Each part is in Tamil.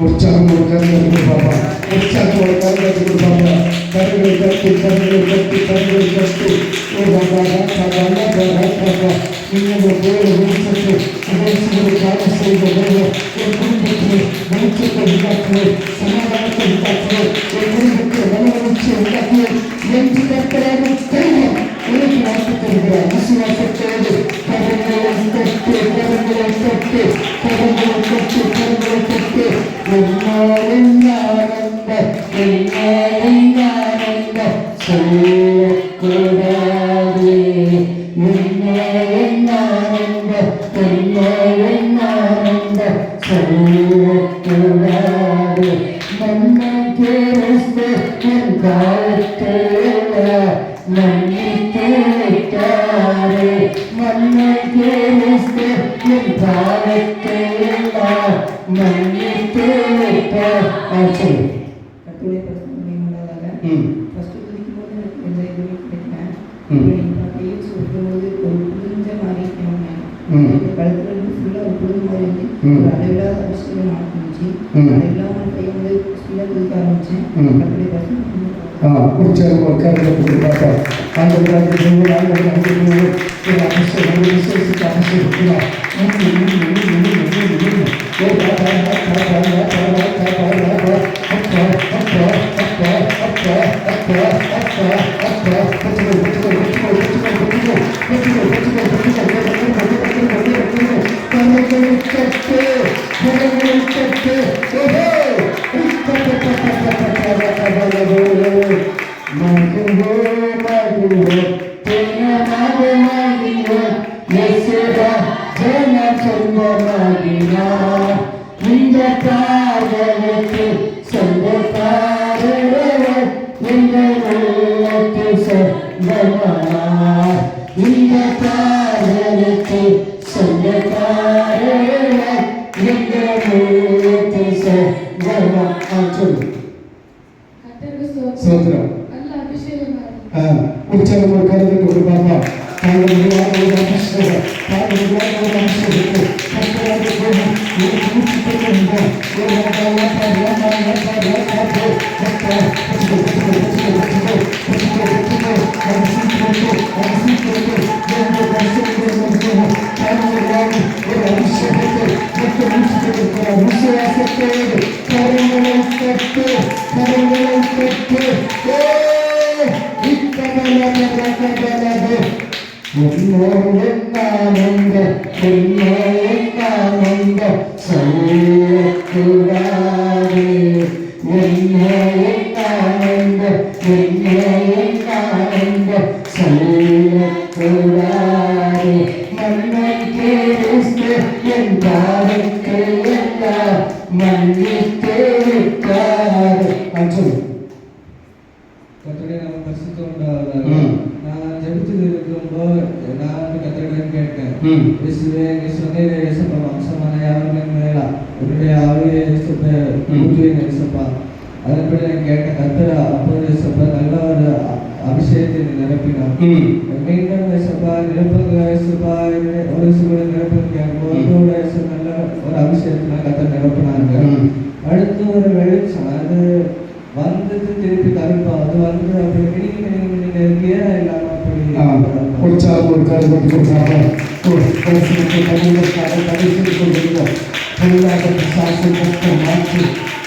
उपचार मोडकार लागले बाबा उपचार मोडकार लागले बाबा तंगले करते तंगले करते तंगले करते ओ बाबा राखा बाबा बाबा बाबा इन्हें वो बोल हो सकते अगर सुबह काम से बदल हो और तुम बच्चे बच्चे को हिला करो समाधान को हिला करो और तुम बच्चे बने बच्चे हिला करो ये जितना करा मैं कहीं है उन्हें क्या सकते हैं उसी वास्ते करेंगे तब हम लोग करते तब हम लोग करते तब हम लोग करते Amén. వచ్చారు వచ్చారు తర్వాత ఆంధ్రప్రదేశ్ ఆంధ్రప్రదేశ్ Jai Jai சொல்லக்கூடாது மன்னை கேஸ்து என் எல்லாம் மன்னித்து விட்டார் நம்ம பரிசுத்தம் உண்டாவதாக நான் ஜெபிச்சது இருக்கும்போது நான் வந்து கேட்டேன் இயேசுவே நீ சொன்னீரே வம்சமான உன்னுடைய ஆவியை இயேசப்ப பூஜையை ஊற்றுவேன் அதன்படி நான் கேட்டேன் கத்தர் அப்போது இயேசப்பா நல்ல ஒரு அபிஷேகத்தை நிரப்பினார் மீண்டும் இயேசப்பா நிரப்புங்க இயேசப்பா ஒரு சில நிரப்புங்க ஒவ்வொரு இயேசு நல்ல ஒரு அபிஷேகத்தினால் கத்தர் நிரப்பினாங்க. அடுத்து ஒரு வெளிச்சம் அது வந்தது திருப்பி கருப்பா அது வந்து அப்படி மினிங்கி மினிங்கி மினிங்கி இருக்கியா இல்லாம அப்படி உற்சாகம் தமிழருக்காக தடை செய்து கொண்டிருந்தோம் பொருளாதார சாசனத்தை மாற்றி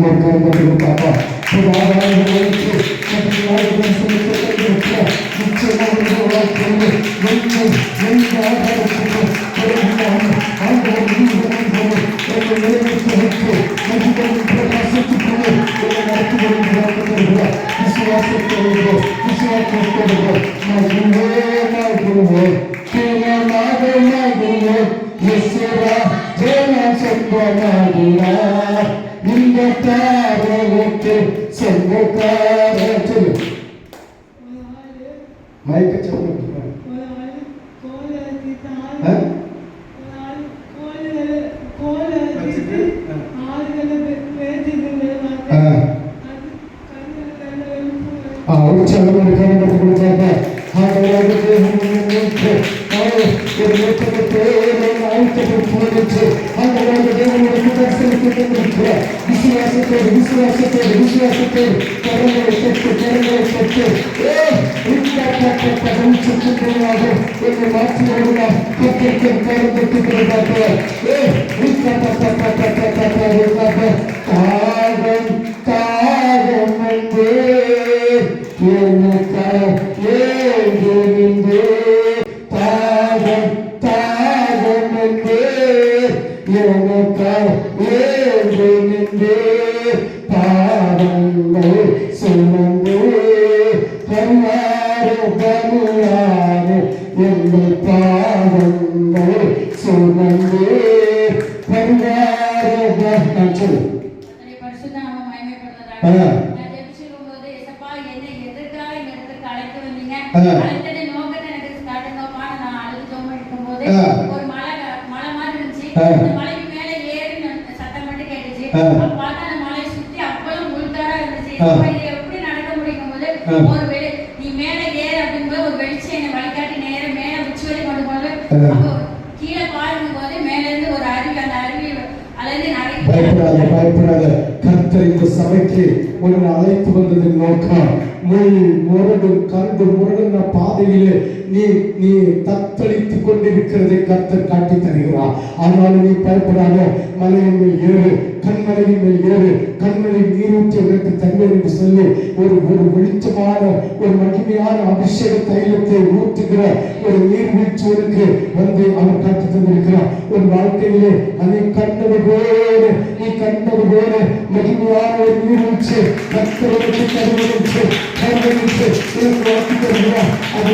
உற்சாகம் ஒரு கருத்து கொடுப்பாப்பா புதாராய்ச்சி மற்றும் சொல்லிட்டு மயக்க ஆ? ஒரு கருத்து கொடுத்தாங்க Ah கீழே பாருங்க போது மேல இருந்து ஒரு அருவி அந்த அருவி பயப்படாத பயப்படாத. கர்த்தர் இந்த சபைக்கு உன்னை அழைத்து வந்ததின் நோக்கம் முள் முரடு கண்டு முரடுன பாதையிலே நீ நீ தத்தளித்து கொண்டிருக்கிறதை கர்த்தர் காட்டி தருகிறார். ஆனாலும் நீ பயப்படாத. மலையின் மேல் ஏறு கண்மலையின் மேல் ஏறு கண்மலை நீரூற்றி எனக்கு தருவேன் என்று சொல்லி ஒரு ஒரு வெளிச்சமான ஒரு மகிமையான அபிஷேக தைலத்தை ஊற்றுகிற ஒரு நீர்வீழ்ச்சியோருக்கு வந்து அவர் காட்டி தந்திருக்கிறார். ஒரு வாழ்க்கையிலே அதை கண்டது போல நீ கண்டது போல மகிமையான ஒரு நீர்வீழ்ச்சி கத்தர்களுக்கு தருவதற்கு தருவதற்கு உனக்கு வாக்கி தருகிறார். அது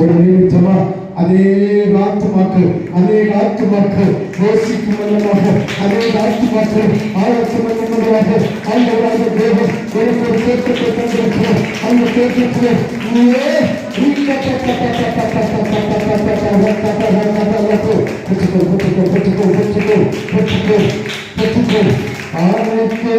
ഒരുമിച്ചുമ അനേകാത്മാക്ക് അനേകാത്മാക്ക് ഘോഷിക്കുമെന്നുള്ളത് അനേകാത്മാക്ക് ആഴക്കുമെന്നുള്ളത് അല്ലതായ ദൈവം ദൈവത്തെ കേട്ടിട്ടുണ്ട് അന്ന് കേട്ടിട്ട് ആരൊക്കെ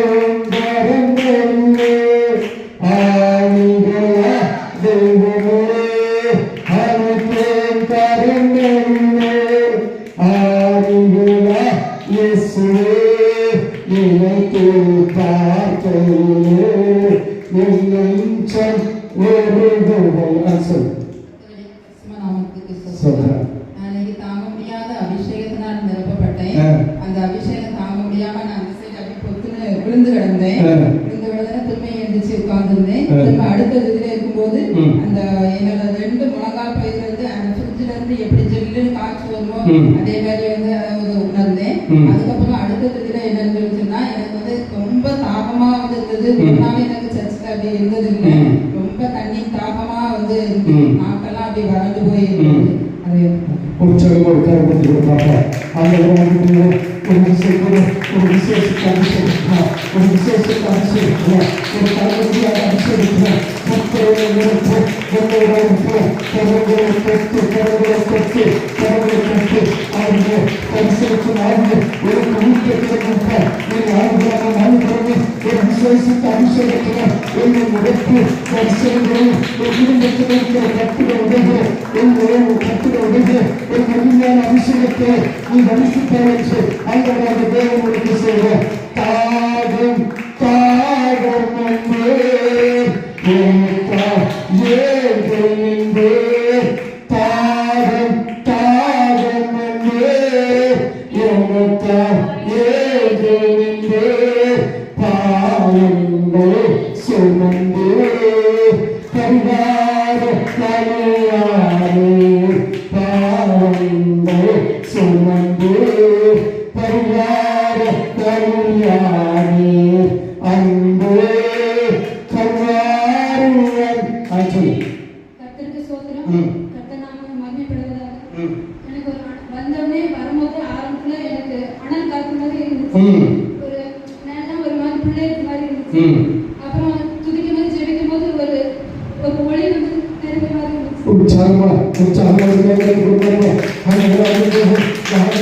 விழுந்து கிடந்தேன். விழுந்து விழுந்து திரும்ப எழுந்திரிச்சு உட்கார்ந்துருந்தேன். திரும்ப அடுத்த இதுல இருக்கும்போது. அந்த என்னோட ரெண்டு முழங்கால் பயிர்ல இருந்து அந்த ஃப்ரிட்ஜ்ல இருந்து எப்படி ஜில்லுன்னு காய்ச்சி வருமோ. அதே மாதிரி வந்து அதாவது உணர்ந்தேன். அதுக்கப்புறம் அடுத்த இதுல என்ன இருந்துச்சுன்னா எனக்கு வந்து ரொம்ப தாகமா வந்து இருந்தது ம். ஒரு நாள் எனக்கு சர்ச்சில் அப்படி இருந்தது இல்லை. ரொம்ப தண்ணி தாகமா வந்து. நாக்கெல்லாம் அப்படி வறண்டு போய் 歌を持ってください。あの恵みをお見せくれ、お見せして感謝ですか、お見せし、おには、うにとって、頼むようにとって、とって、என்று పరిశీలించిన ఆయన్ని ఎవరికి ఊరికే తిరగకుండా నేను ఆనందాన్ని నమ్ముకొని నేను విశ్వసిత అభిషేకించిన నేను వ్యక్తి పరిశీలించడం ఎదురు గట్టిగా ఉండేది నేను గట్టిగా ఉండేది నేను అభిజ్ఞాన అభిషేకితే నీ అభిషేకించి అంగరాజు దేవుడికి సేవ తాగం తాగం ఏ சுமந்து பரிவார தலையாரே பாவங்கள் சுமந்து பரிவார தலையாரே அன்பு கருவாருவன் ஆச்சு கர்த்தருக்கு சோத்திரம் ம். கர்த்தர் நாமம் மகிமைப்படுவதாக ம் எனக்கு ஒரு அண- வந்தவுடனே வரும்போது ஆரம்பத்துல எனக்கு அனல் காத்து மாதிரி இருந்துச்சு ம் ஒரு நல்லா ஒரு மாதிரி பிள்ளை மாதிரி இருந்துச்சு चाहे हम लोग हम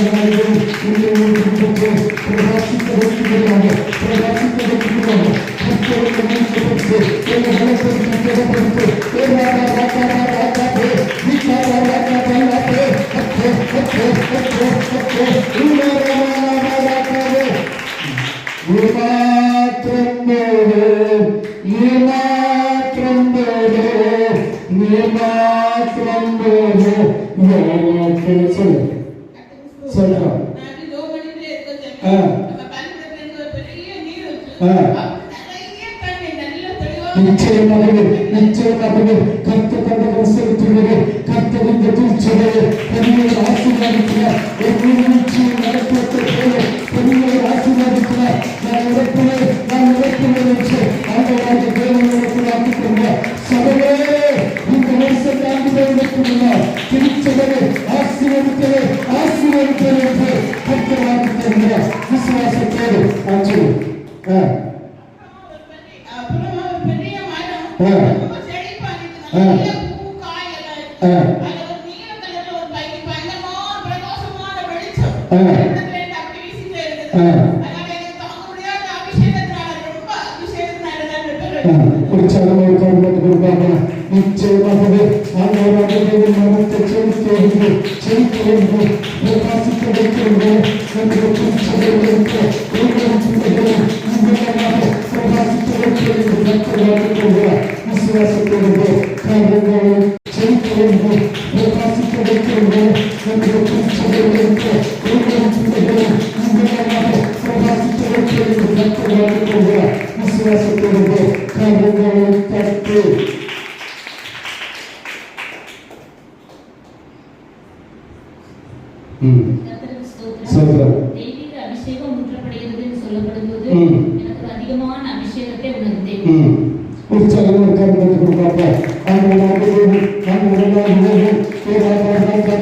நிச்சயமாகவே கர்த்த கண்டகம் செலுத்துகிறது கர்த்தர் இந்த தூச்சலையை பெரிய ஆசீர்வாதிக்கிறார் ஒரு நிச்சயம் நடப்பத்தை போல பெரிய ஆசீர்வாதிக்கிறார் நான் இறப்பிலே நான் இறப்பிலே என்று ஆண்டவராக தேவனுக்கு வாக்குகிறார் சபையே இந்த வருஷம் ஆண்டு வைத்துள்ளார் திருச்சபையை ஆசீர்வதிக்கவே ஆசீர்வதிக்கவே என்று கர்த்தர் வாக்கு தருகிறார் விசுவாசத்தோடு ஆச்சு ஆ ஆ. நிச்சயமாகவே ஆண்டவராக தேவன் மனத்தை செலுத்துவது செலுத்துவது பிரகாசிக்க வைக்கிறது என்று திருச்சபைகளுக்கு ஒவ்வொரு பிள்ளைகளும் பிரகாசிக்க வைக்கிறது கர்த்தராக கொள்கிறார் விசுவாசத்தோடு காரியங்களை செலுத்துவது பிரகாசிக்க வைக்கிறது என்று திருச்சபைகளுக்கு ஒவ்வொரு பிள்ளைகளும் பிரகாசிக்க வைக்கிறது கர்த்தராக கொள்கிறார் விசுவாசத்தோடு காரியங்களை கற்று ம் கர்த்தருக்கு ஸ்தோத்திரம். ஸ்தோத்திரம். தெய்வீக அபிஷேகம் ஊற்றப்படுகிறது என்று சொல்லப்படும்போது. எனக்கு அதிகமான அபிஷேகத்தை உணர்ந்தேன் ம் உற்சாகமாக கருமத்து கொடுப்பாங்க ஆண்டவராக தேவன் ஆண்டவராக தேவன் தேவாபா ராஜா